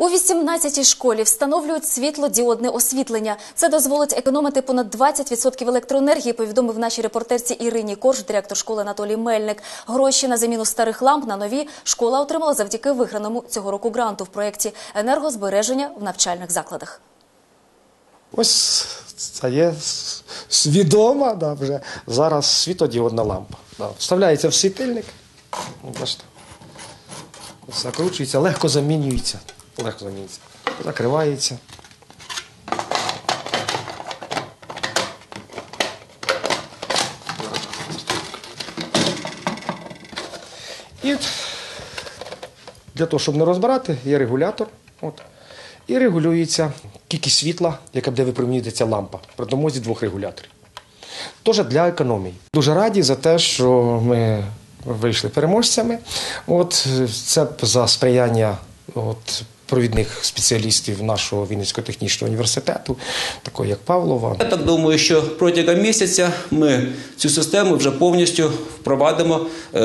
У 18-й школі встановлюють світлодіодне освітлення. Це дозволить економити понад 20% електроенергії, повідомив нашій репортерці Ірині Корж, директор школи Анатолій Мельник. Гроші на заміну старих ламп на нові школа отримала завдяки виграному цього року гранту в проєкті енергозбереження в навчальних закладах. Ось це є свідома да, вже зараз світодіодна лампа. Да. Вставляється в світильник. Закручується, легко замінюється. Легко замінюється. Закривається. І для того, щоб не розбирати, є регулятор. От. І регулюється кількість світла, яка буде випромінювати ця лампа при допомозі двох регуляторів. Теж для економії. Дуже раді за те, що ми вийшли переможцями. От це за сприяння от, провідних спеціалістів нашого Вінницького технічного університету, такого як Павлова. Я так думаю, що протягом місяця ми цю систему вже повністю впровадимо е,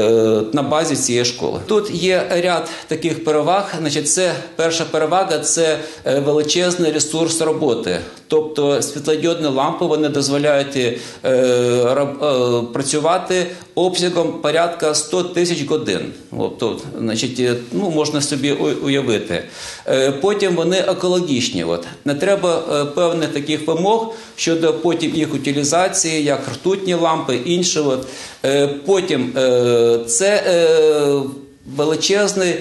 на базі цієї школи. Тут є ряд таких переваг. Значить, це перша перевага це е, величезний ресурс роботи. Тобто світлодіодні лампи вони дозволяють е, працювати обсягом порядка 100 тисяч годин. Тут, значить, е, ну, можна собі уявити. Е, Потім вони екологічні. От. Не треба е, певних таких вимог щодо потім їх утилізації, як ртутні лампи, інші. От. Потім це величезний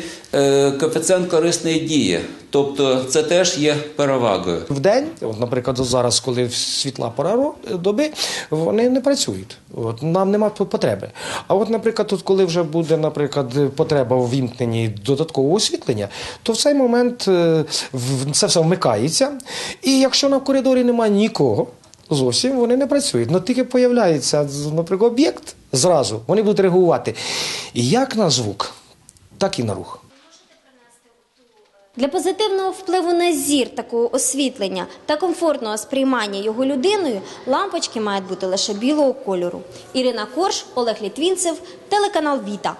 коефіцієнт корисної дії. Тобто це теж є перевагою. В день, от, наприклад, зараз, коли світла пора доби, вони не працюють. От, нам немає потреби. А от, наприклад, тут, коли вже буде, наприклад, потреба в вімкненні додаткового освітлення, то в цей момент е, це все вмикається. І якщо на коридорі немає нікого, зовсім вони не працюють. Ну тільки появляється, наприклад, об'єкт зразу, вони будуть реагувати як на звук, так і на рух. Для позитивного впливу на зір такого освітлення та комфортного сприймання його людиною лампочки мають бути лише білого кольору. Ірина Корж, Олег Літвінцев, телеканал Віта.